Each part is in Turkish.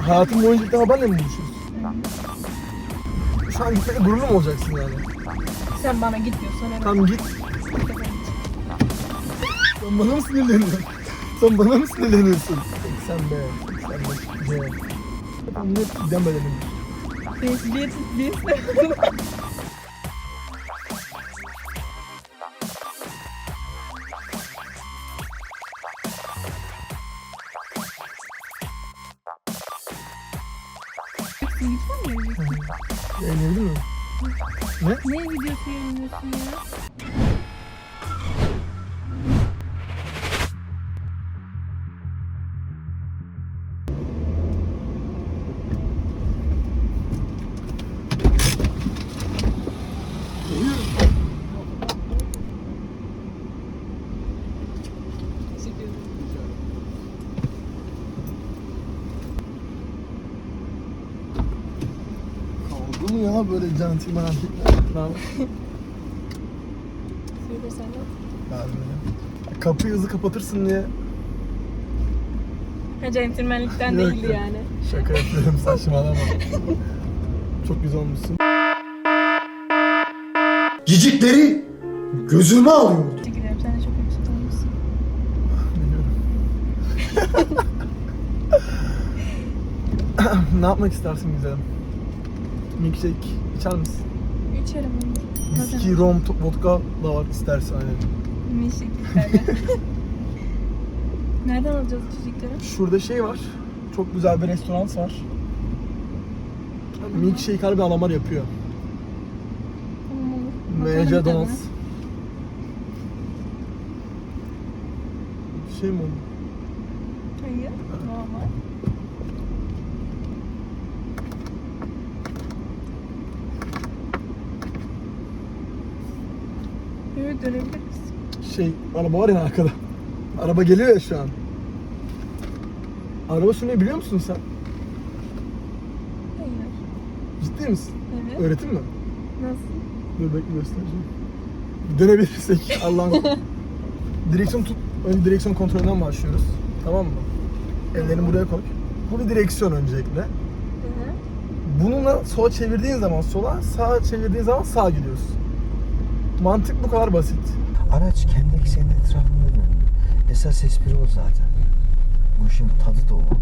Hayatım boyunca ilk defa benle mi buluşuyorsun? Şu an gitmekle gururlu mu olacaksın yani? Sen bana git diyorsan evet. Tamam git. Sen bana mı sinirleniyorsun? Sen bana mı sinirleniyorsun? Sen be. Sen be. C. Ben ne demedim. Cinsiyet değil. Ne? Ne videosu yayınlıyorsun ya? Kaldı mı ya böyle centilmen Tamam. Söyle sen de. Ben Kapıyı hızlı kapatırsın diye Ha centilmenlikten Yok değildi ya. yani. şaka yapıyorum saçmalama. Çok güzel olmuşsun. Cicikleri gözüme alıyor. Teşekkür ederim. Sen de çok yakışıklı olmuşsun. Biliyorum. ne yapmak istersin güzelim? Milkshake içer misin? İçerim onu. Viski, rom, vodka da var istersen. Ne şekilde. Nereden alacağız içecekleri? Şurada şey var. Çok güzel bir restoran var. Milkshake harbi alamar yapıyor. Tadına. Donuts. Şey mi oldu? Hayır. Normal. Evet dönebiliriz. Şey, araba var ya arkada. Araba geliyor ya şu an. Araba sürmeyi biliyor musun sen? Hayır. Ciddi misin? Evet. Öğretin mi? Nasıl? Dur bekle göstereceğim. Dönebilirsek Allah'ım. direksiyon tut. Önce direksiyon kontrolünden başlıyoruz. Tamam mı? Ellerini buraya koy. Bu bir direksiyon öncelikle. Hı hı. Bununla sola çevirdiğin zaman sola, sağa çevirdiğin zaman sağa gidiyorsun. Mantık bu kadar basit. Araç kendi eksenin etrafında dönüyor. Esas espri o zaten. Bu işin tadı da orada.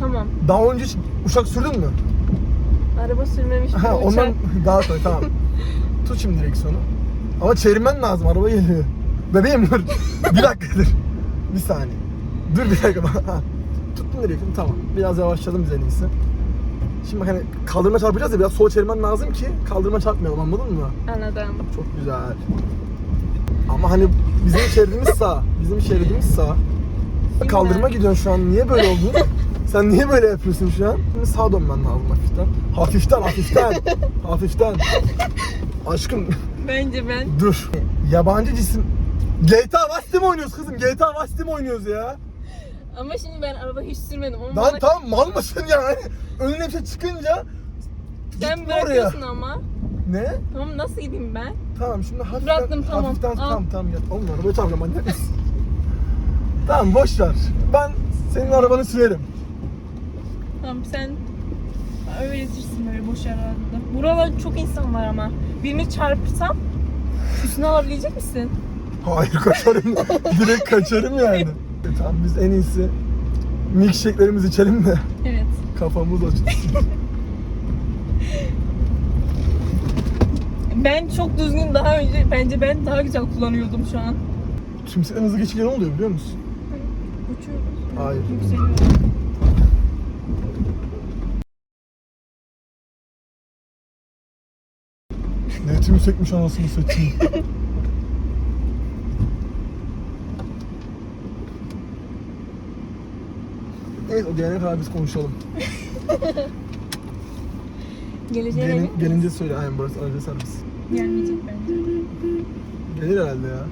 Tamam. Daha önce hiç uçak sürdün mü? Araba sürmemiş bir uçak. ondan daha koy tamam. Tut şimdi direksiyonu. Ama çevirmen lazım araba geliyor. Bebeğim dur. bir dakika dur. Bir saniye. Dur bir dakika. Ha. Tuttun direksiyonu tamam. Biraz yavaşladım biz en iyisi. Şimdi bak hani kaldırma çarpacağız ya biraz sola çevirmen lazım ki kaldırma çarpmayalım anladın mı? Anladım. Çok güzel. Ama hani bizim şeridimiz sağ. Bizim şeridimiz sağ. Kaldırma gidiyorsun şu an. Niye böyle oldun? Sen niye böyle yapıyorsun şu an? Şimdi sağa dönmen lazım hafiften. Hafiften, hafiften. hafiften. Aşkım Bence ben. dur. Yabancı cisim. GTA Vice City mi oynuyoruz kızım? GTA Vice City mi oynuyoruz ya? Ama şimdi ben araba hiç sürmedim. Ama Lan bana... tamam mal mısın yani? Önüne bir şey çıkınca Sen gitme oraya. bırakıyorsun ama. Ne? Tamam nasıl gideyim ben? Tamam şimdi hafiften, Bıraktım, tamam. hafiften Al. tamam tamam gel. Oğlum arabayı çarpacağım manyak mısın? tamam boş ver. Ben senin arabanı sürerim. Tamam sen öğretirsin böyle boş yerlerde. Buralarda çok insan var ama. Birini çarpsam üstüne alabilecek misin? Hayır kaçarım. Direkt kaçarım yani. E, tamam biz en iyisi milkshake'lerimizi içelim de Evet. kafamız açılsın. Ben çok düzgün daha önce bence ben daha güzel kullanıyordum şu an. Tümsekten hızlı geçince ne oluyor biliyor musun? Uçuyoruz. Hayır. Yükseliyoruz. Ne tümsekmiş anasını satayım. Evet o gelene kadar biz konuşalım. Geleceğine Gelin, gelince söyle aynen burası aracı servis. Gelmeyecek bence. Gelir herhalde ya.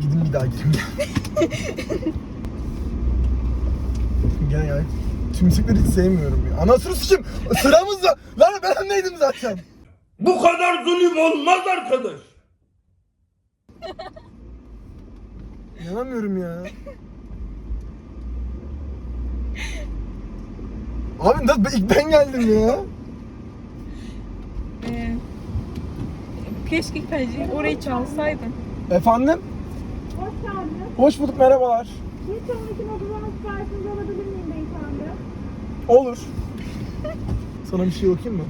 Gidin bir daha gidin gel. gel gel. Tümsekleri hiç sevmiyorum ya. Anasını sikim. Sıramızda. Lan ben neydim zaten. Bu kadar zulüm olmaz arkadaş. İnanamıyorum ya. Abi nasıl ilk ben geldim ya. Ee, keşke bence orayı çalsaydın. Efendim? Hoş geldiniz. Hoş bulduk merhabalar. Bir sonraki modulanın siparişinizi alabilir miyim beyefendi? Olur. Sana bir şey okuyayım mı?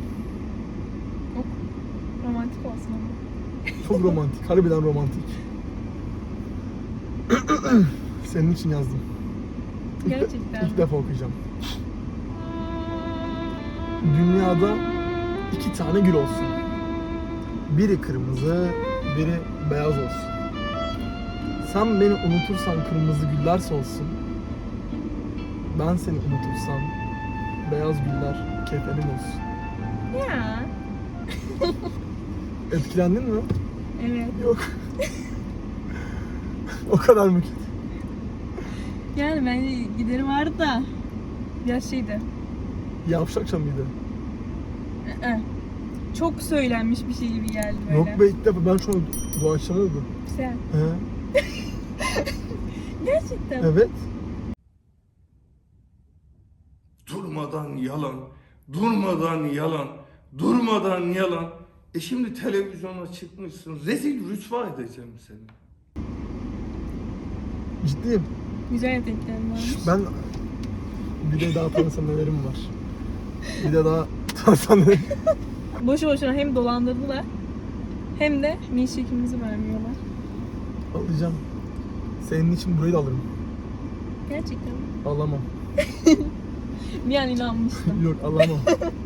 Romantik olsun ama. Çok romantik. Harbiden romantik. Senin için yazdım. İlk de- Gerçekten ilk mi? defa okuyacağım. Dünyada iki tane gül olsun. Biri kırmızı, biri beyaz olsun. Sen beni unutursan kırmızı güller solsun. Ben seni unutursam beyaz güller kefenim olsun. Ya. Etkilendin mi? Evet. Yok. o kadar mı kötü? Yani bence gideri vardı da biraz şeydi. Yavşakça mıydı? Ee, Çok söylenmiş bir şey gibi geldi böyle. Yok be ilk defa ben şu an doğaçlamadım. Sen. He. Gerçekten. Evet. Durmadan yalan, durmadan yalan, durmadan yalan. E şimdi televizyona çıkmışsın, rezil rüsva edeceğim seni. Ciddiyim. Güzel yeteneklerin varmış. Ben bir de daha tanısan nelerim var. Bir de daha tanısan nelerim Boşu boşuna hem dolandırdılar hem de milkshake'imizi vermiyorlar. alacağım. Senin için burayı da alırım. Gerçekten mi? Alamam. Bir an inanmıştım. Yok alamam.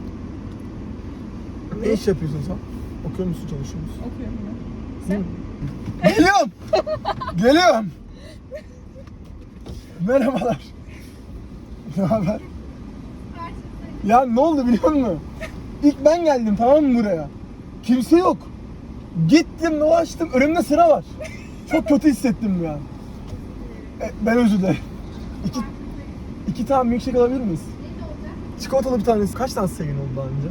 ne iş yapıyorsun sen? Okuyor musun, çalışıyor musun? Okuyorum ben. Sen? Geliyorum. Geliyorum. Merhabalar. Ne haber? Ya ne oldu biliyor musun? İlk ben geldim tamam mı buraya? Kimse yok. Gittim dolaştım önümde sıra var. Çok kötü hissettim ya. E, ben özür dilerim. İki, iki tane milkshake alabilir miyiz? Çikolatalı bir tanesi. Kaç tane sevgin oldu daha önce?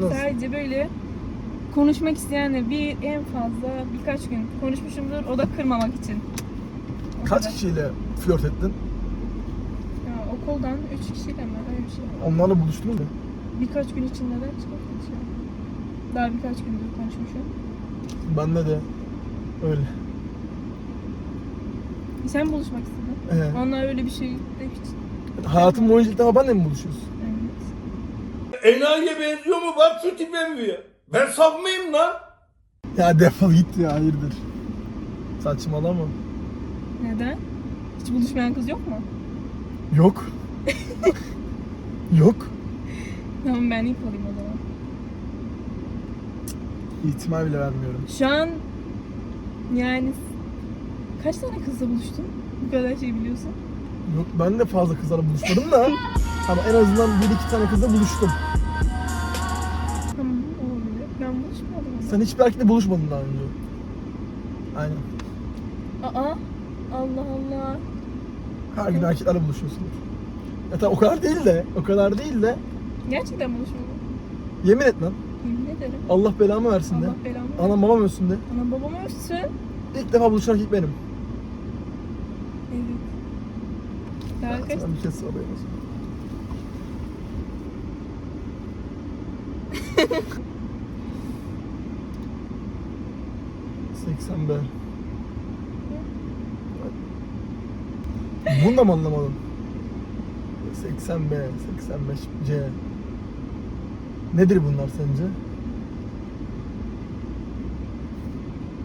Nasıl? Sadece böyle konuşmak isteyenle bir en fazla birkaç gün konuşmuşumdur. O da kırmamak için. O Kaç kadar. kişiyle flört ettin? Ya, okuldan üç kişiyle mi? Öyle bir şey. Onlarla buluştun mu? Birkaç gün içinde de konuşuyor. Daha birkaç gündür konuşmuşum. Bende de öyle. Sen buluşmak istedin. Ee, Onlar öyle bir şey de hiç. hayatım boyunca ilk defa benle mi buluşuyorsun? Enayiye benziyor mu? Bak şu tipe mi ya? Ben saf mıyım lan? Ya defol git ya hayırdır. Saçmalama. Neden? Hiç buluşmayan kız yok mu? Yok. Yok. Tamam ben ilk olayım o zaman. İhtimal bile vermiyorum. Şu an yani kaç tane kızla buluştun? Bu kadar şey biliyorsun. Yok ben de fazla kızlarla buluşmadım da. Ama en azından bir iki tane kızla buluştum. Sen hiçbir erkekle buluşmadın daha önce. Aynen. Aa Allah Allah. Her gün erkeklerle buluşuyorsun. Ya tabii o kadar değil de, o kadar değil de. Gerçekten buluşmadım. Yemin et lan. Yemin ederim. Allah belamı versin de. Allah belamı. Anam babam ölsün de. Anam babam ölsün. İlk defa buluşan erkek benim. Evet. Daha Ben kaç? bir şey sorayım o zaman. Seksen B. Bunu da mı anlamadın? 80 B, 85 C. Nedir bunlar sence?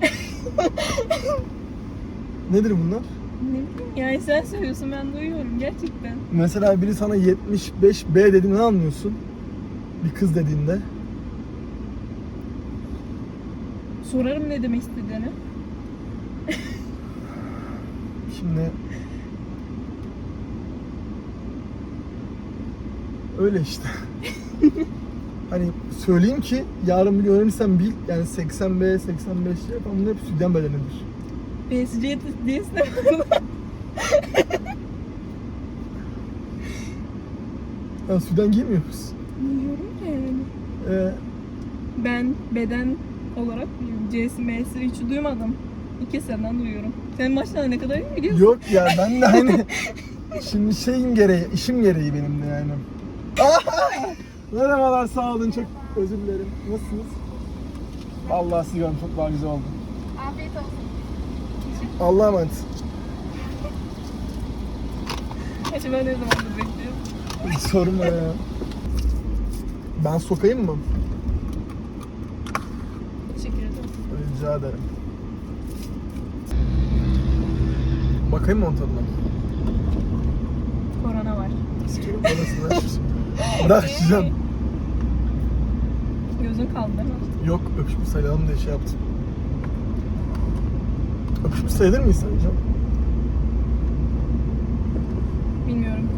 Nedir bunlar? Ne bileyim yani sen söylüyorsun ben duyuyorum gerçekten. Mesela biri sana 75 B dediğinde ne anlıyorsun? Bir kız dediğinde. Sorarım ne demek istediğini. Şimdi öyle işte. hani söyleyeyim ki yarın bir gün bil yani 80 B, 85 C falan bunlar hep sütten bedenidir. PSG değilsin Ya sütten giymiyor musun? Biliyorum da yani. Ee, Ben beden olarak biliyorum. C'si M'si hiç duymadım. Kez senden duyuyorum. Senin maçlarına ne kadar iyi biliyorsun. Yok ya ben de hani şimdi şeyin gereği, işim gereği benim de yani. Merhabalar sağ olun çok özür dilerim. Nasılsınız? Allah sizi gördüm çok daha güzel oldu. Afiyet olsun. Allah'a emanet. Ben ne zamandır bekliyorum. Sorma ya. Ben sokayım mı? Teşekkür ederim. Rica ederim. Bakayım mı onun tadına? Korona var. Sikerim parasını. Bırak şişem. Gözün kaldı değil mi? Yok öpüşmüş sayılalım diye şey yaptım. Öpüşmüş sayılır mıyız sence? Bilmiyorum.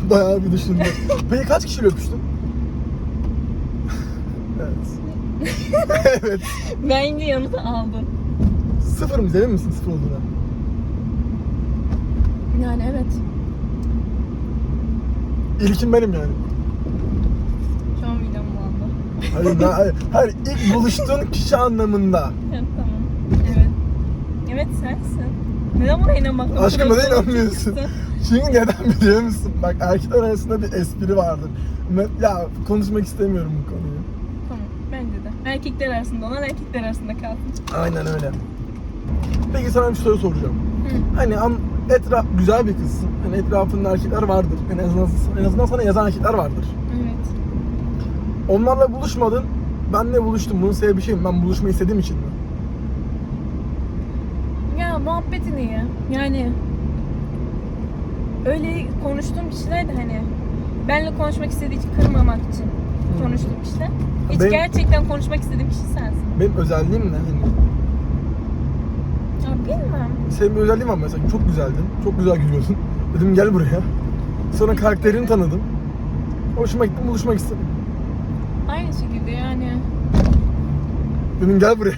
Bayağı bir düşündüm. Peki kaç kişiyle öpüştün? evet. evet. Bence yanıtı aldın. Sıfır mı? Emin misin sıfır olduğuna? Yani evet. İlkim benim yani. Şu an midem bulandı. Hayır, ben, hayır, hayır, ilk buluştuğun kişi anlamında. Evet tamam. Evet. Evet sensin. Neden buna inanmakta? Aşkım, neden inanmıyorsun? Çünkü neden biliyor musun? Bak erkekler arasında bir espri vardır. Me- Ya konuşmak istemiyorum bu konuyu. Erkekler arasında olan erkekler arasında kalsın. Aynen öyle. Peki sana bir soru soracağım. Hı. Hani an, etraf güzel bir kızsın. Hani etrafında erkekler vardır. En azından, en azından sana yazan erkekler vardır. Evet. Onlarla buluşmadın. Benle buluştum. Bunun sebebi şey mi? Ben buluşmayı istediğim için mi? Ya muhabbeti niye? Yani öyle konuştuğum kişiler de hani benle konuşmak istediği için kırmamak için konuştuğum kişiler. Hiç Benim- gerçekten konuşmak istediğim kişi sensin. Benim özelliğim ne? Hani Ya bilmem. senin bir özelliğin var mesela. Çok güzeldin. Çok güzel gülüyorsun. Dedim gel buraya. Sonra karakterini tanıdım. Hoşuma gittim, buluşmak istedim. Aynı şekilde yani. Dedim gel buraya.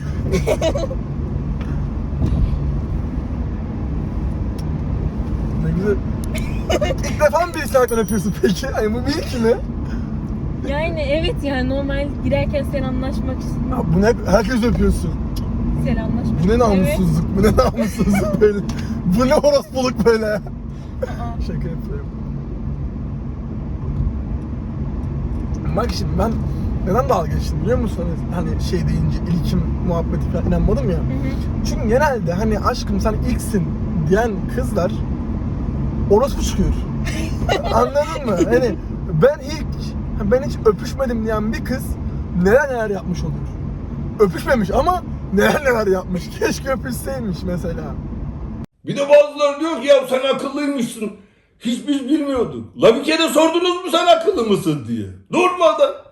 ne güzel. İlk defa mı birisi ayaktan öpüyorsun peki? Hani bu bir ilk mi? Yani evet yani normal girerken selamlaşmak için Ya bunu hep herkes öpüyorsun. selamlaşmak. Bu ne namussuzluk, bu ne namussuzluk böyle. Bu ne orospuluk böyle. Aa, Şaka yapıyorum. Bak şimdi ben neden dalga geçtim biliyor musun? Hani hani şey deyince ilkim muhabbeti falan inanmadım ya. Hı hı. Çünkü genelde hani aşkım sen ilksin diyen kızlar orospu çıkıyor. Anladın mı? Hani ben ilk ben hiç öpüşmedim diyen bir kız neler neler yapmış olur. Öpüşmemiş ama neler neler yapmış. Keşke öpüşseymiş mesela. Bir de bazıları diyor ki ya sen akıllıymışsın. Hiç biz bilmiyorduk. La bir kere sordunuz mu sen akıllı mısın diye. Durmadan.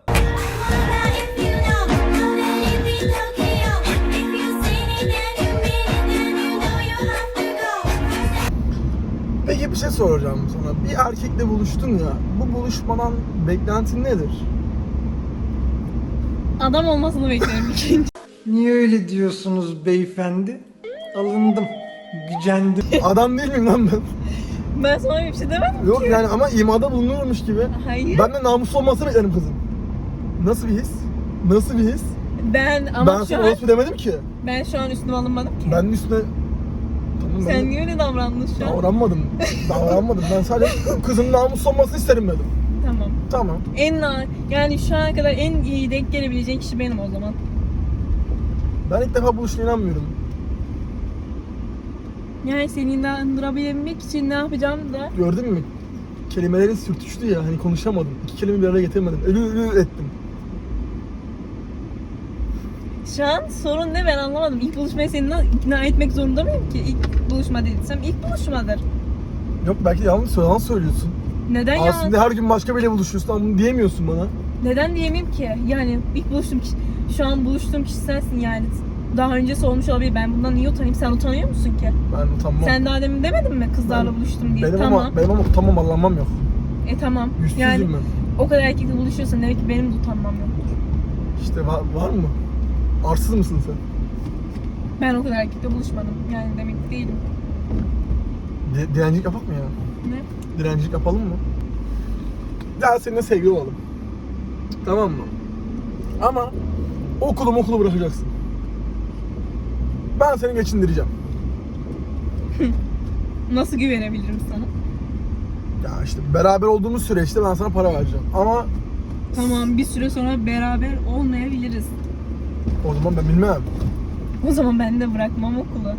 Peki bir şey soracağım sana. Bir erkekle buluştun ya. Bu buluşmadan beklentin nedir? Adam olmasını bekliyorum ikinci. Niye öyle diyorsunuz beyefendi? Alındım, gücendim. Adam değil miyim lan ben? Ben sana bir şey demedim Yok ki. yani ama imada bulunurmuş gibi. Hayır. Ben de namuslu olmasını beklerim kızın. Nasıl bir his? Nasıl bir his? Ben ama ben şu sana an orospu demedim ki. ben şu an üstüme alınmadım ki. Ben üstüne... Tamam Sen niye öyle davrandın şu an? davranmadım. davranmadım. Ben sadece kızın namuslu olmasını isterim dedim. Tamam. Tamam. En na yani şu ana kadar en iyi denk gelebileceğin kişi benim o zaman. Ben ilk defa buluştuğuna inanmıyorum. Yani seni inandırabilmek için ne yapacağım da Gördün mü? Kelimelerin sürtüştü ya hani konuşamadım. İki kelime bir araya getiremedim. Ölü ölü ettim. Şu sorun ne ben anlamadım. İlk buluşmaya seni na- ikna etmek zorunda mıyım ki? İlk buluşma dediysem ilk buluşmadır. Yok belki de yanlış yalan söylüyorsun. Neden? Aslında her gün başka biriyle buluşuyorsun ama bunu diyemiyorsun bana. Neden diyemeyim ki? Yani ilk buluştuğum kişi, şu an buluştuğum kişi sensin yani. Daha öncesi olmuş olabilir. Ben bundan niye utanayım? Sen utanıyor musun ki? Ben utanmam. Sen daha demin demedin mi kızlarla Ben- buluştum diye? benim tamam. ama benim ama utanmam anlamam yok. E tamam. Yüzsüzüm yani ben. o kadar erkekle buluşuyorsan demek ki benim de utanmam yok. İşte var, var mı? Arsız mısın sen? Ben o kadar erkekle buluşmadım. Yani demek değilim. Di- direncilik yapak mı ya? Ne? Direncilik yapalım mı? Ya seninle sevgili olalım. Tamam mı? Ama okulu okulu bırakacaksın. Ben seni geçindireceğim. Nasıl güvenebilirim sana? Ya işte beraber olduğumuz süreçte ben sana para vereceğim. Ama Tamam bir süre sonra beraber olmayabiliriz. O zaman ben bilmem. O zaman ben de bırakmam okulu.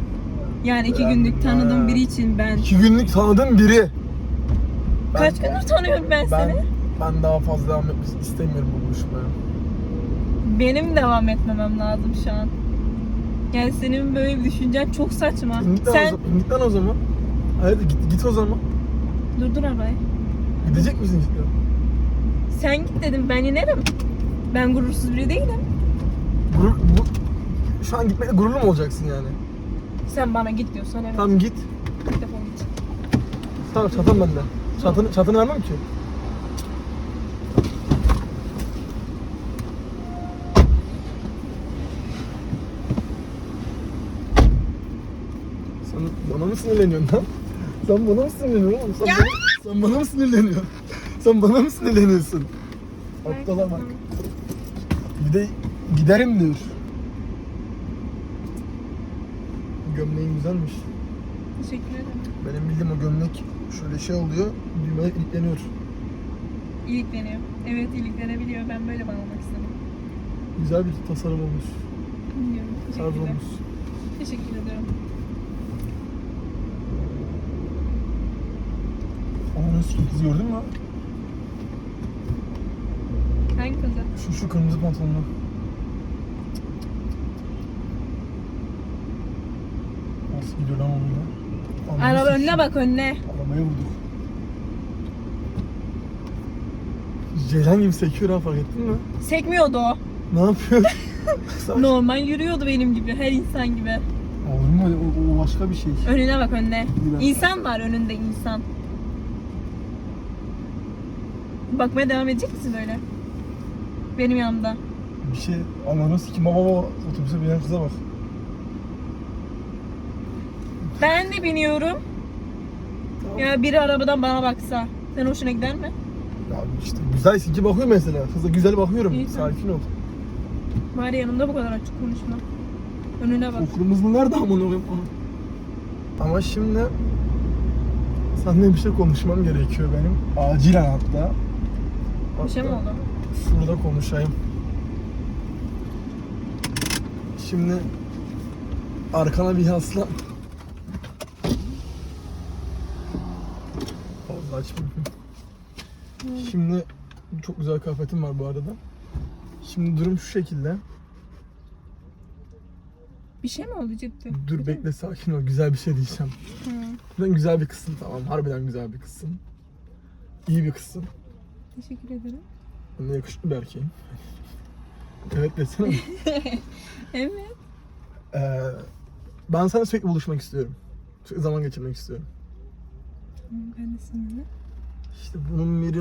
Yani iki Ben- günlük tanıdığım biri için ben... İki günlük tanıdığım biri. Ben- Kaç gündür tanıyorum ben, ben, seni? ben daha fazla devam etmek istemiyorum bu buluşmaya. Benim devam etmemem lazım şu an. Yani senin böyle bir düşüncen çok saçma. İndik lan, Sen zaman, indik lan o zaman. Hadi git, git o zaman. durdur arabayı. Gidecek misin işte? Sen git dedim ben inerim. Ben gurursuz biri değilim. Gurur, bu, şu an gitmekle gururlu mu olacaksın yani? Sen bana git diyorsan evet. Tamam git. Defol git. Tamam çatam bende. Çatını, çatını vermem ki. Sen bana mı sinirleniyorsun lan? Sen bana mı sinirleniyorsun oğlum? Sen, bana, sen bana mı sinirleniyorsun? Sen bana mı sinirleniyorsun? Aptala bak. Bir de giderim diyor. Gömleğin güzelmiş. Teşekkür ederim. Benim bildiğim o gömlek şöyle şey oluyor, düğmeler ilikleniyor. İlikleniyor. Evet iliklenebiliyor. Ben böyle bağlamak istedim. Güzel bir tasarım olmuş. Bilmiyorum. Tarz Teşekkürler. olmuş. Teşekkür ederim. Ama nasıl kız gördün mü? Hangi kızı? Şu şu kırmızı pantolonlu. Nasıl gidiyor lan onunla? Araba önüne bak önüne. Arabaya vurduk. Ceylan gibi sekiyor ha fark ettin mi? Sekmiyordu o. Ne yapıyor? Normal yürüyordu benim gibi. Her insan gibi. Olur mu? O, o başka bir şey. Önüne bak önüne. İnsan var önünde insan. Bakmaya devam edecek misin böyle? Benim yanımda. Bir şey ananı sikim baba otobüse binen kıza bak. Ben de biniyorum. Ya biri arabadan bana baksa. Sen hoşuna gider mi? Ya işte güzel ki bakıyor mesela. Kıza güzel bakıyorum. İyi, tamam. Sakin ol. Bari yanımda bu kadar açık konuşma. Önüne bak. O kırmızı nerede amına koyayım? Ama şimdi seninle bir şey konuşmam gerekiyor benim. Acilen hatta. Bir şey mi Hatta oldu? Şurada konuşayım. Şimdi arkana bir yaslan. Fazla açmayayım. Şimdi çok güzel kıyafetim var bu arada. Şimdi durum şu şekilde. Bir şey mi oldu ciddi? Dur bekle sakin ol. Güzel bir şey diyeceğim. Hı. Sen güzel bir kızsın tamam. Harbiden güzel bir kızsın. İyi bir kızsın. Teşekkür ederim. Ben de yakışıklı bir erkeğim. evet desene. Evet. Ee, ben sana sürekli buluşmak istiyorum. Sürekli zaman geçirmek istiyorum. Tamam, Ben de seninle. İşte bunun biri...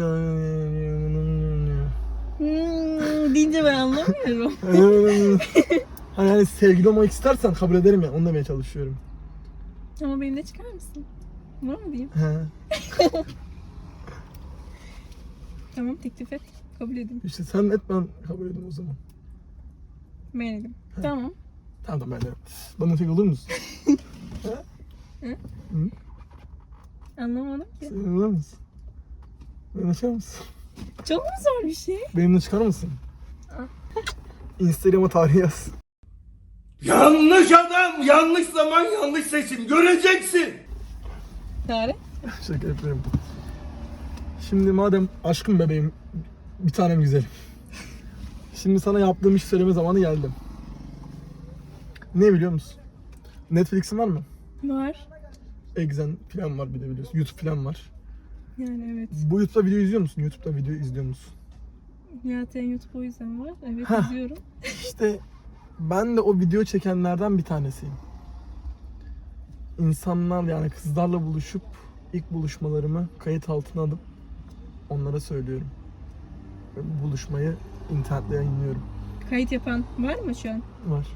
bunun- Hmm, deyince ben anlamıyorum. hani hani sevgili olmak istersen kabul ederim ya. Onu demeye çalışıyorum. Ama benimle çıkar mısın? Bunu mu diyeyim? He. Tamam teklif et. Kabul edeyim. İşte sen et ben kabul edeyim o zaman. Beğendim. Tamam. Tamam tamam ben de. Bana tek olur musun? Anlamadım ki. Sen olur musun? Beni açar mısın? Çok mu zor bir şey? Benimle çıkar mısın? Instagram'a tarih yaz. Yanlış adam, yanlış zaman, yanlış seçim. Göreceksin. Tarih? Şaka yapıyorum. Şimdi madem aşkım bebeğim, bir tanem güzelim. Şimdi sana yaptığım işi söyleme zamanı geldi. Ne biliyor musun? Netflix'in var mı? Var. Exen falan var bir de biliyorsun. YouTube falan var. Yani evet. Bu YouTube'da video izliyor musun? YouTube'da video izliyor musun? Zaten YouTube o yüzden var. Evet Hah. izliyorum. İşte ben de o video çekenlerden bir tanesiyim. İnsanlar yani kızlarla buluşup ilk buluşmalarımı kayıt altına alıp onlara söylüyorum. Buluşmayı internette yayınlıyorum. Kayıt yapan var mı şu an? Var.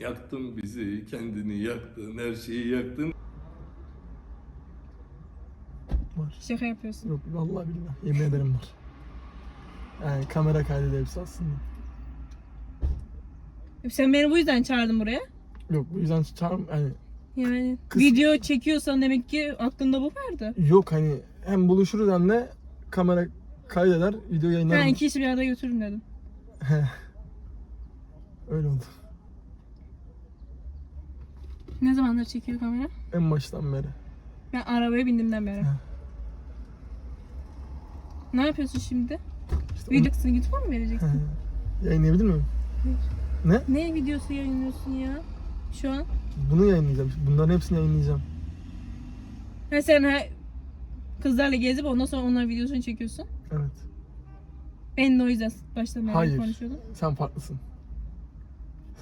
Yaktın bizi, kendini yaktın, her şeyi yaktın. Var. Şaka yapıyorsun. Yok vallahi billahi. Yemin ederim var. Yani kamera kaydıyla hepsi aslında. Sen beni bu yüzden çağırdın buraya. Yok bu yüzden çağır yani Yani Kız- video çekiyorsan demek ki aklında bu vardı. yok hani hem buluşuruz hem de kamera kaydeder video yayınlar. Ben iki işi bir arada götürün dedim. Öyle oldu. Ne zamandır çekiyor kamera? En baştan beri. Ben arabaya bindimden beri. Ha. Ne yapıyorsun şimdi? İşte Videosunu YouTube'a mı vereceksin? onu yayınlayabilir miyim? ne videosu yayınlıyorsun ya? Şu an? Bunu yayınlayacağım. Bunların hepsini yayınlayacağım. Ha sen ha, kızlarla gezip ondan sonra onların videosunu çekiyorsun. Evet. Ben de o yüzden baştan beri Hayır. konuşuyordum. Sen farklısın.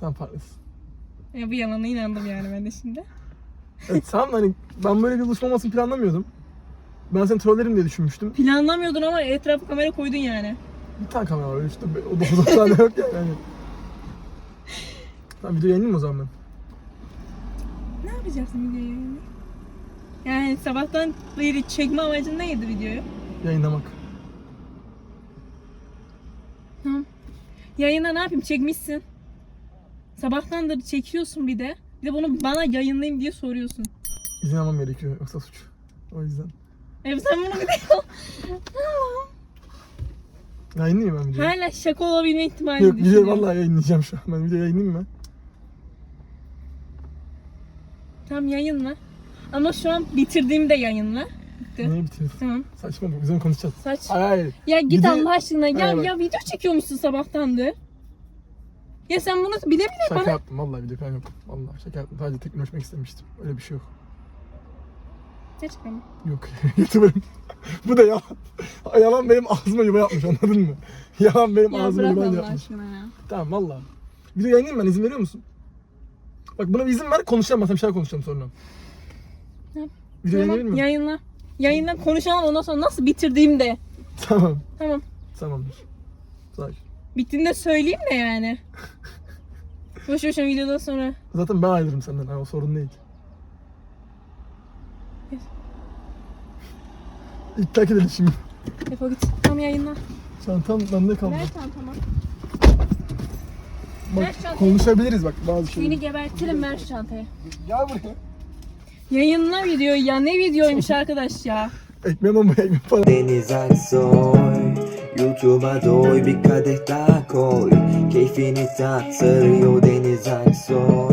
Sen farklısın. Ya bu yalana inandım yani ben de şimdi. Evet sen hani ben böyle bir buluşma olmasını planlamıyordum. Ben seni trollerim diye düşünmüştüm. Planlamıyordun ama etrafı kamera koydun yani. Bir tane kamera var işte. O da o tane yok yani. yani. Tamam video yayınlayayım o zaman ben. Ne yapacaksın videoyu yayında? Yani sabahtan beri çekme amacın neydi videoyu? Yayınlamak. Tamam. Yayına ne yapayım çekmişsin. Sabahtandır çekiyorsun bir de. Bir de bunu bana yayınlayayım diye soruyorsun. İzin almam gerekiyor yoksa suç. O yüzden. E sen bunu de Yayınlayayım ben videoyu. hala şaka olabilme ihtimali Yok video düşünüyorum. vallahi yayınlayacağım şu an. Ben video yayınlayayım mı? Tamam yayınla. Ama şu an bitirdiğimde yayınla. Bitti. Neyi bitiriyorsun? Tamam. Saçma bu. Biz onu konuşacağız. Saç. Hayır hayır. Ya git Bir de- Allah aşkına. Ya, Hayır, bak. ya video çekiyormuşsun sabahtandır. Ya sen bunu bile bile Şaka bana... yaptım vallahi video falan yok. Vallahi şaka yaptım. Sadece teknolojmek istemiştim. Öyle bir şey yok. Mi? Yok. YouTuber'ım. Bu da yalan. Yalan benim ağzıma yuva yapmış anladın mı? Yalan benim Ya ağzıma bırak yuva Allah yapmış. aşkına ya. Tamam valla. Video yayınlayayım ben izin veriyor musun? Bak buna bir izin ver konuşacağım ben sana bir şeyler konuşacağım sonra. Video yayınlayabilir Tamam, miyim? yayınla. Yayınla konuşalım ondan sonra nasıl bitirdiğimde. Tamam. Tamam. Tamamdır. Sakin. Bittiğinde söyleyeyim de yani. Boş boşuna videodan sonra. Zaten ben ayrılırım senden. Ha, o sorun değil. İptal edelim şimdi. Defol git. Tamam yayınla. Çantam bende kaldı. Ver çantamı. Bak ver çantayı. konuşabiliriz bak bazı şeyleri. Seni gebertirim ver şu çantayı. Gel buraya. Yayınla videoyu ya. Ne videoymuş arkadaş ya. Ekmeğim ama ekmek falan. Deniz Aksoy YouTube'a doy bir kadeh daha koy Keyfini tat sarıyor Deniz Aksoy